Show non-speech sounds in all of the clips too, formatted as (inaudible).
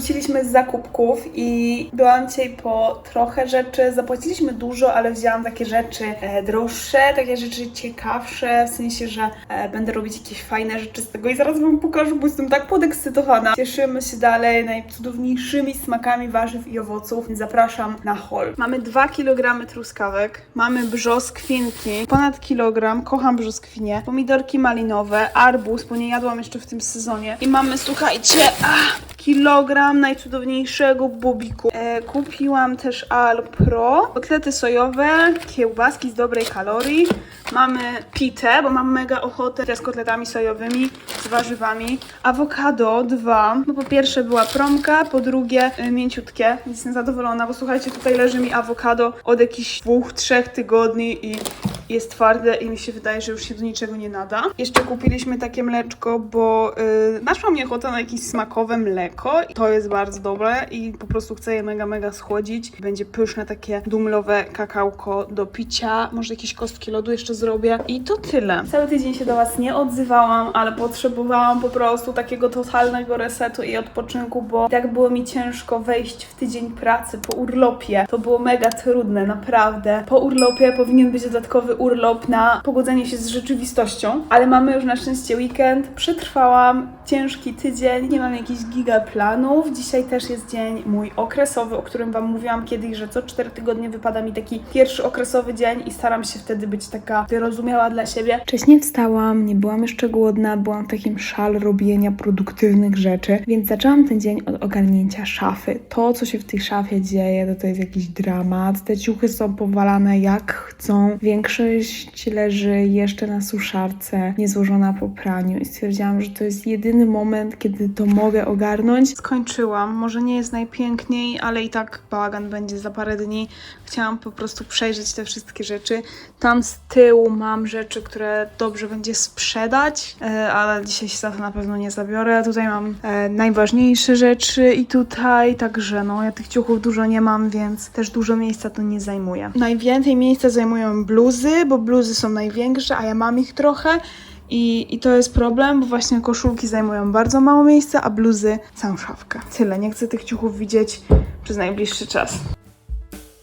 Wróciliśmy z zakupków i byłam dzisiaj po trochę rzeczy. Zapłaciliśmy dużo, ale wzięłam takie rzeczy e, droższe, takie rzeczy ciekawsze, w sensie, że e, będę robić jakieś fajne rzeczy z tego i zaraz Wam pokażę, bo jestem tak podekscytowana. Cieszymy się dalej najcudowniejszymi smakami warzyw i owoców. Zapraszam na hol. Mamy 2 kg truskawek, mamy brzoskwinki, ponad kilogram, kocham brzoskwinie, pomidorki malinowe, arbuz, bo nie jadłam jeszcze w tym sezonie i mamy, słuchajcie, ah, kilogram najcudowniejszego bobiku. E, kupiłam też Alpro, kotlety sojowe, kiełbaski z dobrej kalorii. Mamy pitę, bo mam mega ochotę z kotletami sojowymi, z warzywami. Awokado dwa. No po pierwsze była promka, po drugie y, mięciutkie, jestem zadowolona, bo słuchajcie, tutaj leży mi awokado od jakichś dwóch, trzech tygodni i jest twarde i mi się wydaje, że już się do niczego nie nada. Jeszcze kupiliśmy takie mleczko, bo yy, naszła mnie ochota na jakieś smakowe mleko i to jest bardzo dobre i po prostu chcę je mega, mega schłodzić. Będzie pyszne takie dumlowe kakałko do picia. Może jakieś kostki lodu jeszcze zrobię i to tyle. Cały tydzień się do Was nie odzywałam, ale potrzebowałam po prostu takiego totalnego resetu i odpoczynku, bo tak było mi ciężko wejść w tydzień pracy po urlopie. To było mega trudne, naprawdę. Po urlopie powinien być dodatkowy urlop na pogodzenie się z rzeczywistością, ale mamy już na szczęście weekend. Przetrwałam ciężki tydzień, nie mam jakichś giga planów. Dzisiaj też jest dzień mój okresowy, o którym Wam mówiłam kiedyś, że co 4 tygodnie wypada mi taki pierwszy okresowy dzień i staram się wtedy być taka wyrozumiała dla siebie. Wcześniej wstałam, nie byłam jeszcze głodna, byłam w takim szal robienia produktywnych rzeczy, więc zaczęłam ten dzień od ogarnięcia szafy. To, co się w tej szafie dzieje, to, to jest jakiś dramat. Te ciuchy są powalane jak chcą. Większość leży jeszcze na suszarce, niezłożona po praniu i stwierdziłam, że to jest jedyny moment, kiedy to mogę ogarnąć. Skończyłam. Może nie jest najpiękniej, ale i tak bałagan będzie za parę dni. Chciałam po prostu przejrzeć te wszystkie rzeczy. Tam z tyłu mam rzeczy, które dobrze będzie sprzedać, e, ale dzisiaj się za to na pewno nie zabiorę. Tutaj mam e, najważniejsze rzeczy i tutaj, także no, ja tych ciuchów dużo nie mam, więc też dużo miejsca to nie zajmuje. Najwięcej miejsca zajmują bluzy, bo bluzy są największe, a ja mam ich trochę. I, I to jest problem, bo właśnie koszulki zajmują bardzo mało miejsca, a bluzy całą szafkę. Tyle, nie chcę tych ciuchów widzieć przez najbliższy czas.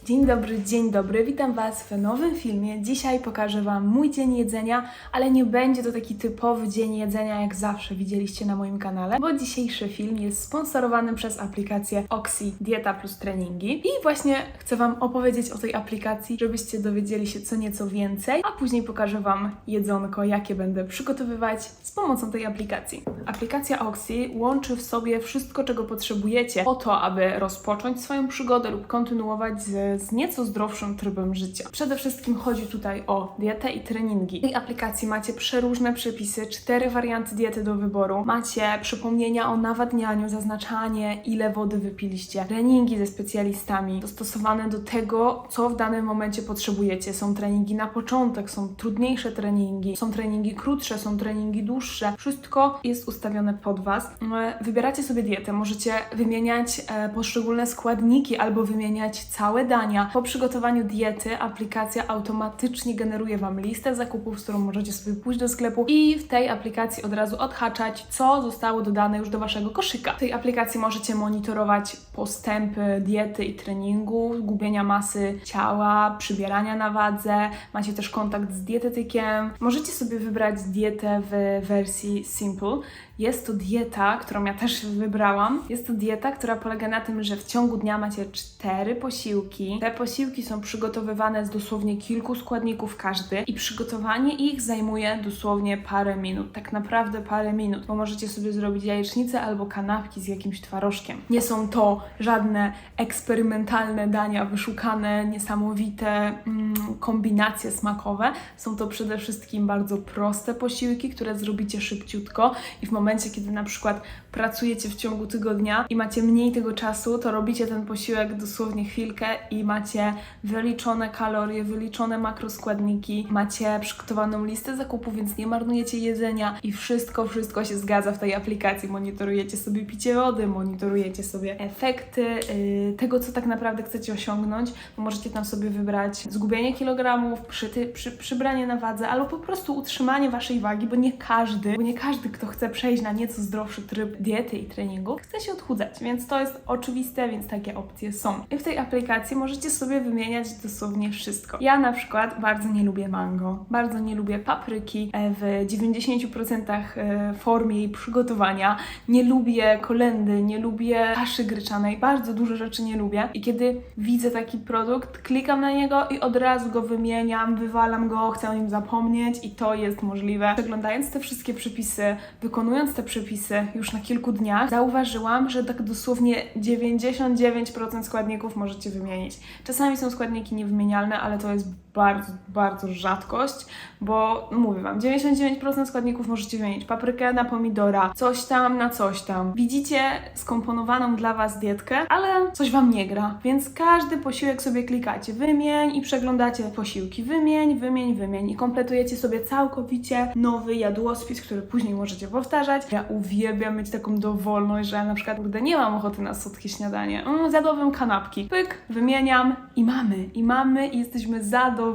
Dzień dobry, dzień dobry, witam Was w nowym filmie. Dzisiaj pokażę Wam mój dzień jedzenia, ale nie będzie to taki typowy dzień jedzenia, jak zawsze widzieliście na moim kanale, bo dzisiejszy film jest sponsorowany przez aplikację Oxy Dieta plus Treningi. I właśnie chcę Wam opowiedzieć o tej aplikacji, żebyście dowiedzieli się co nieco więcej, a później pokażę Wam jedzonko, jakie będę przygotowywać z pomocą tej aplikacji. Aplikacja Oxy łączy w sobie wszystko, czego potrzebujecie po to, aby rozpocząć swoją przygodę lub kontynuować z, z nieco zdrowszym trybem życia. Przede wszystkim chodzi tutaj o dietę i treningi. W tej aplikacji macie przeróżne przepisy, cztery warianty diety do wyboru. Macie przypomnienia o nawadnianiu, zaznaczanie, ile wody wypiliście, treningi ze specjalistami, dostosowane do tego, co w danym momencie potrzebujecie. Są treningi na początek, są trudniejsze treningi, są treningi krótsze, są treningi dłuższe. Wszystko jest ustawione pod Was. E, Wybieracie sobie dietę, możecie wymieniać e, poszczególne składniki albo wymieniać całe Po przygotowaniu diety aplikacja automatycznie generuje Wam listę zakupów, z którą możecie sobie pójść do sklepu i w tej aplikacji od razu odhaczać, co zostało dodane już do Waszego koszyka. W tej aplikacji możecie monitorować postępy diety i treningu, gubienia masy ciała, przybierania na wadze. Macie też kontakt z dietetykiem. Możecie sobie wybrać dietę w wersji Simple. Jest to dieta, którą ja też wybrałam. Jest to dieta, która polega na tym, że w ciągu dnia macie cztery posiłki. Te posiłki są przygotowywane z dosłownie kilku składników każdy i przygotowanie ich zajmuje dosłownie parę minut. Tak naprawdę parę minut, bo możecie sobie zrobić jajecznicę albo kanapki z jakimś twarożkiem. Nie są to żadne eksperymentalne dania, wyszukane, niesamowite mm, kombinacje smakowe. Są to przede wszystkim bardzo proste posiłki, które zrobicie szybciutko i w momencie, kiedy na przykład pracujecie w ciągu tygodnia i macie mniej tego czasu, to robicie ten posiłek dosłownie chwilkę i i macie wyliczone kalorie, wyliczone makroskładniki, macie przygotowaną listę zakupów, więc nie marnujecie jedzenia i wszystko, wszystko się zgadza w tej aplikacji. Monitorujecie sobie picie wody, monitorujecie sobie efekty yy, tego, co tak naprawdę chcecie osiągnąć. Możecie tam sobie wybrać zgubienie kilogramów, przyty, przy, przybranie na wadze, albo po prostu utrzymanie waszej wagi, bo nie każdy, bo nie każdy, kto chce przejść na nieco zdrowszy tryb diety i treningu, chce się odchudzać, więc to jest oczywiste, więc takie opcje są. I w tej aplikacji możecie sobie wymieniać dosłownie wszystko. Ja na przykład bardzo nie lubię mango, bardzo nie lubię papryki e, w 90% e, formie jej przygotowania, nie lubię kolendy, nie lubię kaszy gryczanej, bardzo dużo rzeczy nie lubię i kiedy widzę taki produkt, klikam na niego i od razu go wymieniam, wywalam go, chcę o nim zapomnieć i to jest możliwe. Przeglądając te wszystkie przepisy, wykonując te przepisy już na kilku dniach, zauważyłam, że tak dosłownie 99% składników możecie wymienić. Czasami są składniki niewymienialne, ale to jest bardzo, bardzo rzadkość, bo mówię Wam, 99% składników możecie wymienić. Paprykę na pomidora, coś tam na coś tam. Widzicie skomponowaną dla Was dietkę, ale coś Wam nie gra, więc każdy posiłek sobie klikacie wymień i przeglądacie posiłki. Wymień, wymień, wymień i kompletujecie sobie całkowicie nowy jadłospis, który później możecie powtarzać. Ja uwielbiam mieć taką dowolność, że na przykład, kurde, nie mam ochoty na słodkie śniadanie. Mm, zjadłabym kanapki. Pyk, wymieniam i mamy, i mamy i jesteśmy zadowoleni.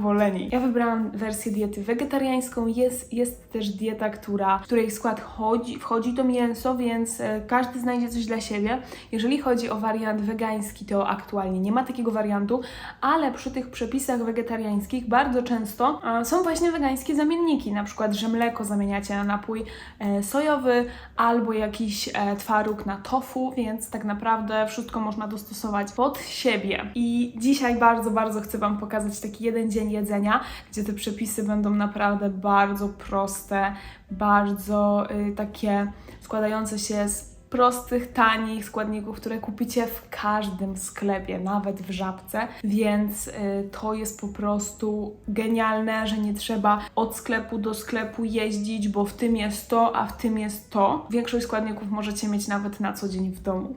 Ja wybrałam wersję diety wegetariańską. Jest, jest też dieta, która, w której skład chodzi, wchodzi to mięso, więc e, każdy znajdzie coś dla siebie. Jeżeli chodzi o wariant wegański, to aktualnie nie ma takiego wariantu, ale przy tych przepisach wegetariańskich bardzo często są właśnie wegańskie zamienniki, na przykład, że mleko zamieniacie na napój e, sojowy albo jakiś e, twaróg na tofu, więc tak naprawdę wszystko można dostosować pod siebie. I dzisiaj bardzo, bardzo chcę Wam pokazać taki jeden dzień jedzenia, gdzie te przepisy będą naprawdę bardzo proste, bardzo y, takie składające się z prostych, tanich składników, które kupicie w każdym sklepie, nawet w żabce, więc y, to jest po prostu genialne, że nie trzeba od sklepu do sklepu jeździć, bo w tym jest to, a w tym jest to. Większość składników możecie mieć nawet na co dzień w domu.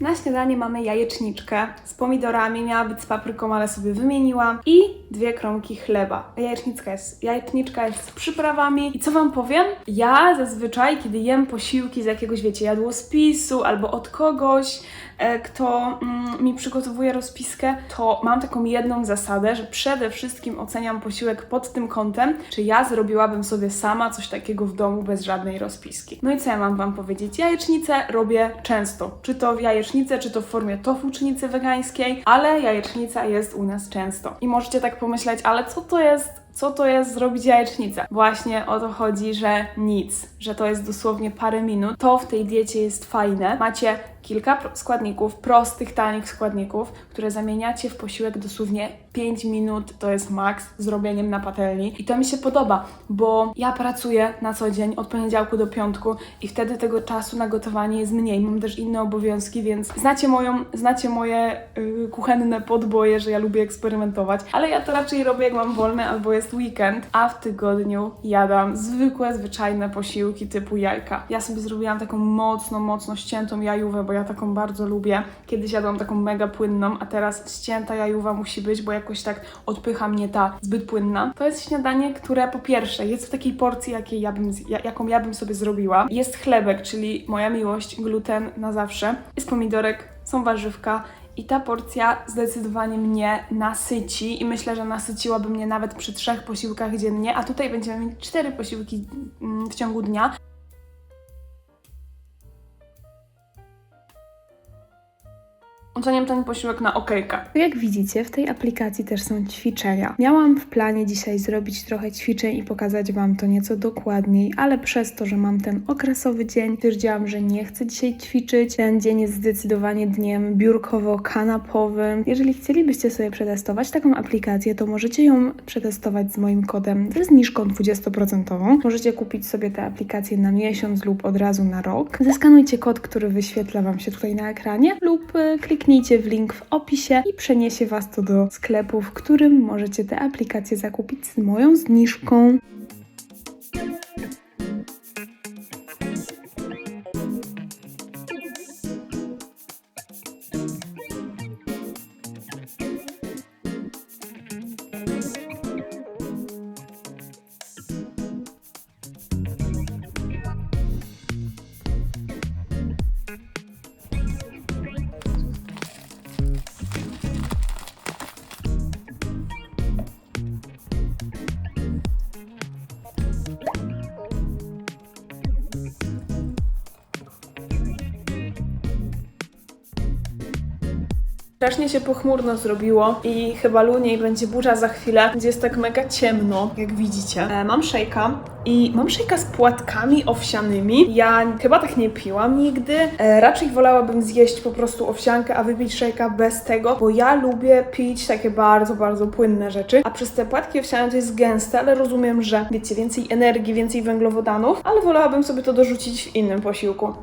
Na śniadanie mamy jajeczniczkę z pomidorami, miała być z papryką, ale sobie wymieniłam i dwie kromki chleba. Jajeczniczka jest, jajeczniczka jest z przyprawami i co Wam powiem? Ja zazwyczaj, kiedy jem posiłki z jakiegoś, wiecie, jadłospisu albo od kogoś, kto mm, mi przygotowuje rozpiskę, to mam taką jedną zasadę, że przede wszystkim oceniam posiłek pod tym kątem, czy ja zrobiłabym sobie sama coś takiego w domu bez żadnej rozpiski. No i co ja mam Wam powiedzieć? Jajecznicę robię często. Czy to w jajecznicę, czy to w formie tofucznicy wegańskiej, ale jajecznica jest u nas często. I możecie tak pomyśleć, ale co to jest co to jest zrobić jajecznicę? Właśnie o to chodzi, że nic, że to jest dosłownie parę minut. To w tej diecie jest fajne. Macie kilka składników, prostych, tanich składników, które zamieniacie w posiłek dosłownie 5 minut, to jest maks z robieniem na patelni. I to mi się podoba, bo ja pracuję na co dzień od poniedziałku do piątku i wtedy tego czasu na gotowanie jest mniej. Mam też inne obowiązki, więc znacie moją, znacie moje yy, kuchenne podboje, że ja lubię eksperymentować, ale ja to raczej robię jak mam wolne albo jest weekend, a w tygodniu jadam zwykłe, zwyczajne posiłki typu jajka. Ja sobie zrobiłam taką mocno, mocno ściętą jajówę, bo ja taką bardzo lubię. Kiedyś jadłam taką mega płynną, a teraz ścięta jajówa musi być, bo jakoś tak odpycha mnie ta zbyt płynna. To jest śniadanie, które po pierwsze jest w takiej porcji, jakiej ja bym, ja- jaką ja bym sobie zrobiła. Jest chlebek, czyli moja miłość, gluten na zawsze. Jest pomidorek, są warzywka, i ta porcja zdecydowanie mnie nasyci i myślę, że nasyciłaby mnie nawet przy trzech posiłkach dziennie, a tutaj będziemy mieć cztery posiłki mm, w ciągu dnia. Oceniam ten posiłek na okejkę. Jak widzicie, w tej aplikacji też są ćwiczenia. Miałam w planie dzisiaj zrobić trochę ćwiczeń i pokazać Wam to nieco dokładniej, ale przez to, że mam ten okresowy dzień, stwierdziłam, że nie chcę dzisiaj ćwiczyć. Ten dzień jest zdecydowanie dniem biurkowo-kanapowym. Jeżeli chcielibyście sobie przetestować taką aplikację, to możecie ją przetestować z moim kodem ze zniżką 20%. Możecie kupić sobie tę aplikację na miesiąc lub od razu na rok. Zeskanujcie kod, który wyświetla Wam się tutaj na ekranie lub y, kliknijcie w link w opisie i przeniesie Was to do sklepu, w którym możecie tę aplikację zakupić z moją zniżką. Strasznie się pochmurno zrobiło i chyba luniej będzie burza za chwilę, gdzie jest tak mega ciemno, jak widzicie. E, mam szejka i mam szejka z płatkami owsianymi. Ja chyba tak nie piłam nigdy. E, raczej wolałabym zjeść po prostu owsiankę, a wypić szejka bez tego, bo ja lubię pić takie bardzo, bardzo płynne rzeczy. A przez te płatki owsiane to jest gęste, ale rozumiem, że wiecie, więcej energii, więcej węglowodanów, ale wolałabym sobie to dorzucić w innym posiłku.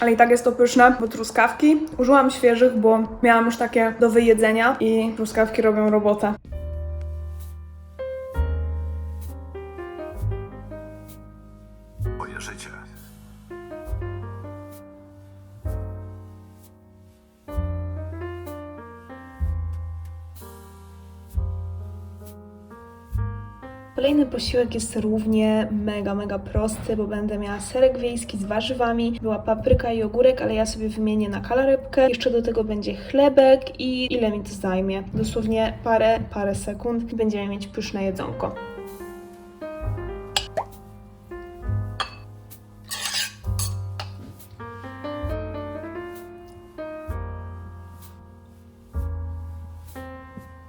Ale i tak jest to pyszne, bo truskawki użyłam świeżych, bo miałam już takie do wyjedzenia i truskawki robią robotę. Posiłek jest równie mega, mega prosty, bo będę miała serek wiejski z warzywami, była papryka i ogórek, ale ja sobie wymienię na kalarepkę. Jeszcze do tego będzie chlebek i ile mi to zajmie? Dosłownie parę, parę sekund będziemy mieć pyszne jedzonko.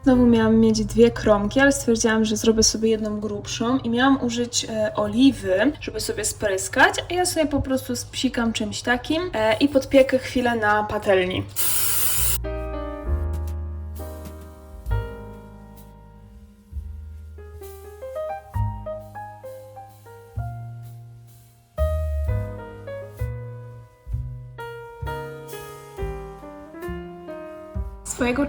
Znowu miałam mieć dwie kromki, ale stwierdziłam, że zrobię sobie jedną grubszą i miałam użyć e, oliwy, żeby sobie spryskać, a ja sobie po prostu spsikam czymś takim e, i podpiekę chwilę na patelni.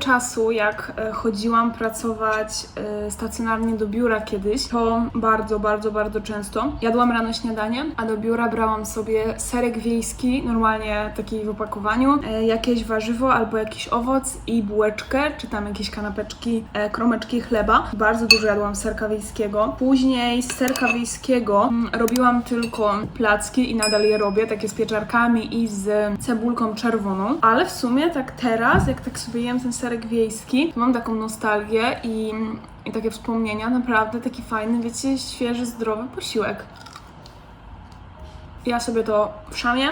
Czasu, jak e, chodziłam pracować e, stacjonarnie do biura kiedyś, to bardzo, bardzo, bardzo często jadłam rano śniadanie, a do biura brałam sobie serek wiejski, normalnie taki w opakowaniu, e, jakieś warzywo albo jakiś owoc i bułeczkę, czy tam jakieś kanapeczki, kromeczki chleba. Bardzo dużo jadłam serka wiejskiego. Później z serka wiejskiego mm, robiłam tylko placki i nadal je robię, takie z pieczarkami i z cebulką czerwoną, ale w sumie tak teraz, jak tak sobie jem ten wiejski, mam taką nostalgię i, i takie wspomnienia, naprawdę taki fajny, wiecie, świeży, zdrowy posiłek. Ja sobie to wszamię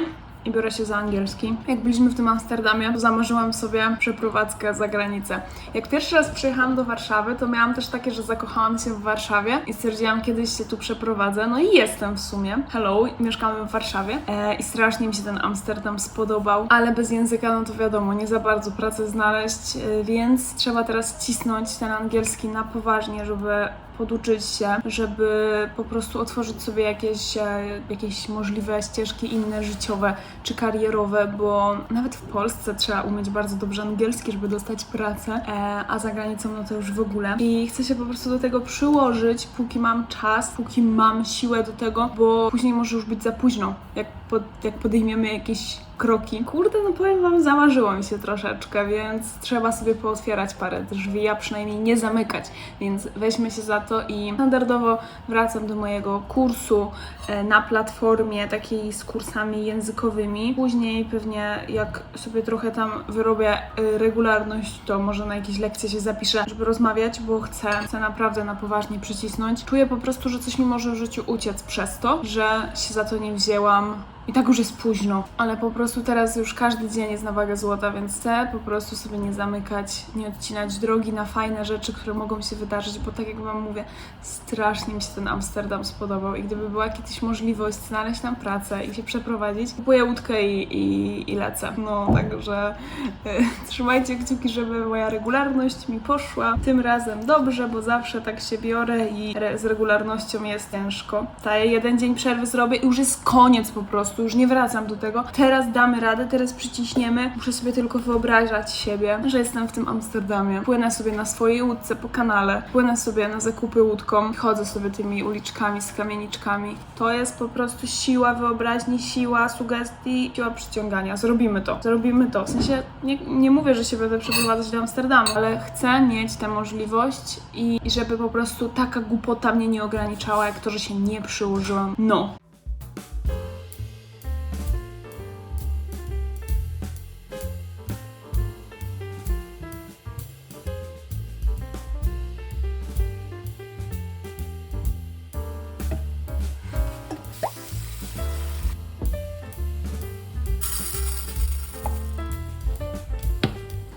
i biorę się za angielski. Jak byliśmy w tym Amsterdamie, to zamarzyłam sobie przeprowadzkę za granicę. Jak pierwszy raz przyjechałam do Warszawy, to miałam też takie, że zakochałam się w Warszawie i stwierdziłam, kiedyś się tu przeprowadzę. No i jestem w sumie. Hello, mieszkamy w Warszawie e, i strasznie mi się ten Amsterdam spodobał, ale bez języka, no to wiadomo, nie za bardzo pracę znaleźć, e, więc trzeba teraz cisnąć ten angielski na poważnie, żeby poduczyć się, żeby po prostu otworzyć sobie jakieś, e, jakieś możliwe ścieżki inne życiowe czy karierowe, bo nawet w Polsce trzeba umieć bardzo dobrze angielski, żeby dostać pracę, e, a za granicą no to już w ogóle. I chcę się po prostu do tego przyłożyć, póki mam czas, póki mam siłę do tego, bo później może już być za późno, jak, pod, jak podejmiemy jakieś kroki. Kurde, no powiem Wam, zamarzyło mi się troszeczkę, więc trzeba sobie pootwierać parę drzwi, a przynajmniej nie zamykać. Więc weźmy się za to i standardowo wracam do mojego kursu e, na platformie takiej z kursami językowymi. Później pewnie jak sobie trochę tam wyrobię e, regularność, to może na jakieś lekcje się zapiszę, żeby rozmawiać, bo chcę, chcę naprawdę na poważnie przycisnąć. Czuję po prostu, że coś mi może w życiu uciec przez to, że się za to nie wzięłam I tak już jest późno, ale po prostu teraz już każdy dzień jest na wagę złota, więc chcę po prostu sobie nie zamykać, nie odcinać drogi na fajne rzeczy, które mogą się wydarzyć, bo tak jak Wam mówię, strasznie mi się ten Amsterdam spodobał i gdyby była kiedyś możliwość znaleźć tam pracę i się przeprowadzić, kupuję łódkę i, i, i lecę. No, także y, (laughs) trzymajcie kciuki, żeby moja regularność mi poszła. Tym razem dobrze, bo zawsze tak się biorę i re- z regularnością jest ciężko. Ta jeden dzień przerwy zrobię i już jest koniec po prostu, już nie wracam do tego. Teraz damy radę, teraz przyciśniemy. Muszę sobie tylko wyobrażać siebie, że jestem w tym Amsterdamie. Płynę sobie na swojej łódce po kanale, płynę sobie na zakupy łódką, chodzę sobie tymi uliczkami z kamieniczkami. To jest po prostu siła wyobraźni, siła sugestii, siła przyciągania. Zrobimy to, zrobimy to. W sensie nie, nie mówię, że się będę przeprowadzać do Amsterdamu, ale chcę mieć tę możliwość i, i żeby po prostu taka głupota mnie nie ograniczała, jak to, że się nie przyłożyłam. No.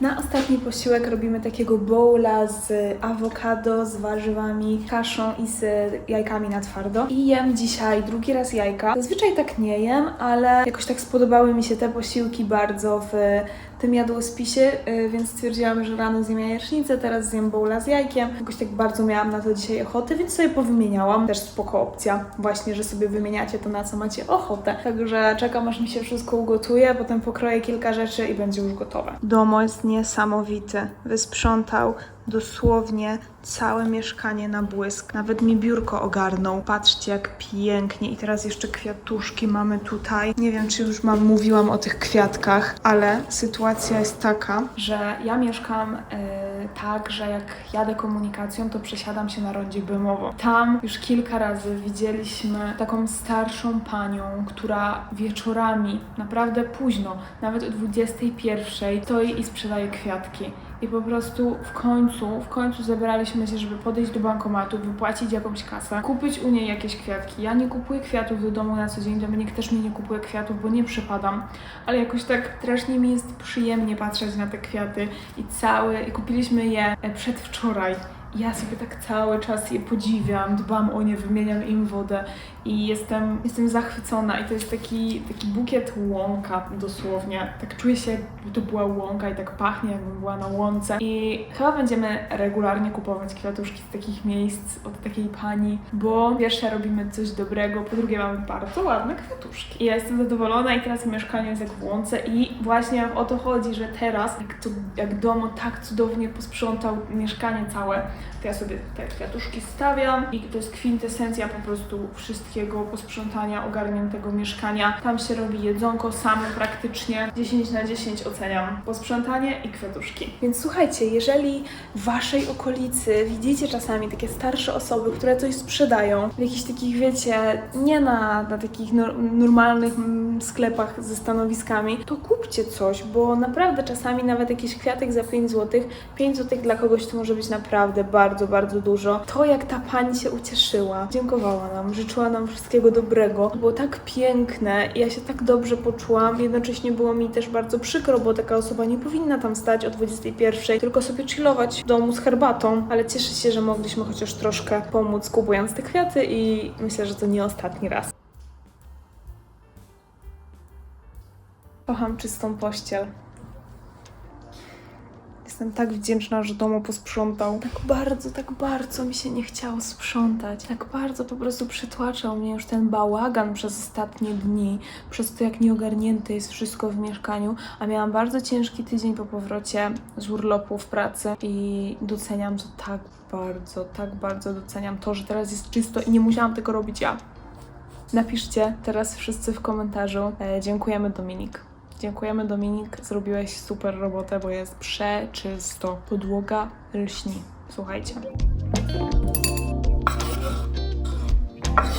Na ostatni posiłek robimy takiego bowla z awokado, z warzywami, kaszą i z jajkami na twardo. I jem dzisiaj drugi raz jajka. Zazwyczaj tak nie jem, ale jakoś tak spodobały mi się te posiłki bardzo w tym jadłospisie, y, więc stwierdziłam, że rano zjem jajecznicę, teraz zjem bowla z jajkiem. Jakoś tak bardzo miałam na to dzisiaj ochotę, więc sobie powymieniałam. Też spoko opcja, właśnie, że sobie wymieniacie to, na co macie ochotę. Także czekam, aż mi się wszystko ugotuje, potem pokroję kilka rzeczy i będzie już gotowe. Domo jest niesamowity. Wysprzątał dosłownie całe mieszkanie na błysk. Nawet mi biurko ogarnął. Patrzcie, jak pięknie. I teraz jeszcze kwiatuszki mamy tutaj. Nie wiem, czy już mam mówiłam o tych kwiatkach, ale sytuacja jest taka, że ja mieszkam e, tak, że jak jadę komunikacją, to przesiadam się na rondzie Bymowo. Tam już kilka razy widzieliśmy taką starszą panią, która wieczorami, naprawdę późno, nawet o 21 stoi i sprzedaje kwiatki. I po prostu w końcu, w końcu zebraliśmy się, żeby podejść do bankomatu, wypłacić jakąś kasę, kupić u niej jakieś kwiatki. Ja nie kupuję kwiatów do domu na co dzień, Dominik też mi nie kupuje kwiatów, bo nie przypadam, ale jakoś tak strasznie mi jest przyjemnie patrzeć na te kwiaty i cały, i kupiliśmy je przedwczoraj. Ja sobie tak cały czas je podziwiam, dbam o nie, wymieniam im wodę i jestem, jestem zachwycona. I to jest taki, taki bukiet łąka dosłownie. Tak czuję się, jakby to była łąka i tak pachnie, jakbym była na łące. I chyba będziemy regularnie kupować kwiatuszki z takich miejsc od takiej pani, bo pierwsze robimy coś dobrego, po drugie mamy bardzo ładne kwiatuszki. I ja jestem zadowolona i teraz mieszkanie jest jak w łące i właśnie o to chodzi, że teraz, jak, to, jak domo tak cudownie posprzątał mieszkanie całe, to ja sobie te kwiatuszki stawiam i to jest kwintesencja po prostu wszystkiego posprzątania, ogarniętego mieszkania. Tam się robi jedzonko samo praktycznie. 10 na 10 oceniam posprzątanie i kwiatuszki. Więc słuchajcie, jeżeli w waszej okolicy widzicie czasami takie starsze osoby, które coś sprzedają w jakichś takich, wiecie, nie na, na takich nor- normalnych mm, sklepach ze stanowiskami, to kupcie coś, bo naprawdę czasami nawet jakiś kwiatek za 5 zł, 5 zł dla kogoś to może być naprawdę bardzo, bardzo dużo. To jak ta pani się ucieszyła, dziękowała nam, życzyła nam wszystkiego dobrego, było tak piękne ja się tak dobrze poczułam, jednocześnie było mi też bardzo przykro, bo taka osoba nie powinna tam stać o 21, tylko sobie chillować w domu z herbatą, ale cieszę się, że mogliśmy chociaż troszkę pomóc kupując te kwiaty i myślę, że to nie ostatni raz. Kocham czystą pościel. Jestem tak wdzięczna, że domu posprzątał. Tak bardzo, tak bardzo mi się nie chciało sprzątać. Tak bardzo po prostu przytłaczał mnie już ten bałagan przez ostatnie dni, przez to, jak nieogarnięte jest wszystko w mieszkaniu. A miałam bardzo ciężki tydzień po powrocie z urlopu w pracy i doceniam to tak bardzo, tak bardzo doceniam to, że teraz jest czysto i nie musiałam tego robić ja. Napiszcie teraz wszyscy w komentarzu. E, dziękujemy Dominik. Dziękujemy Dominik, zrobiłeś super robotę, bo jest przeczysto. Podłoga lśni. Słuchajcie.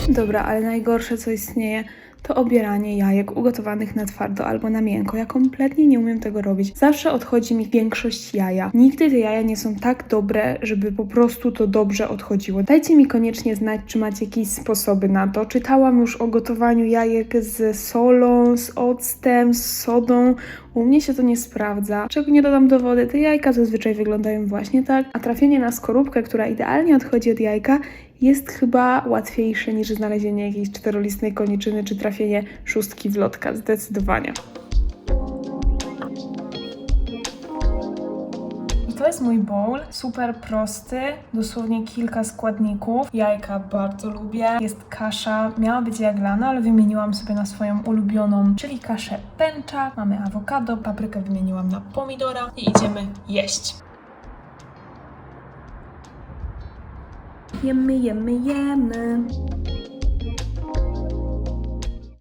Dobra, ale najgorsze co istnieje to obieranie jajek ugotowanych na twardo albo na miękko. Ja kompletnie nie umiem tego robić. Zawsze odchodzi mi większość jaja. Nigdy te jaja nie są tak dobre, żeby po prostu to dobrze odchodziło. Dajcie mi koniecznie znać, czy macie jakieś sposoby na to. Czytałam już o gotowaniu jajek z solą, z octem, z sodą. U mnie się to nie sprawdza. Czego nie dodam do wody, te jajka zazwyczaj wyglądają właśnie tak, a trafienie na skorupkę, która idealnie odchodzi od jajka, jest chyba łatwiejsze niż znalezienie jakiejś czterolistnej koniczyny czy trafienie szóstki w lotka, zdecydowanie. Mój bowl, super prosty, dosłownie kilka składników. Jajka bardzo lubię, jest kasza, miała być jaglana, ale wymieniłam sobie na swoją ulubioną, czyli kaszę pęcza. Mamy awokado, paprykę wymieniłam na pomidora i idziemy jeść. Jemy, jemy, jemy.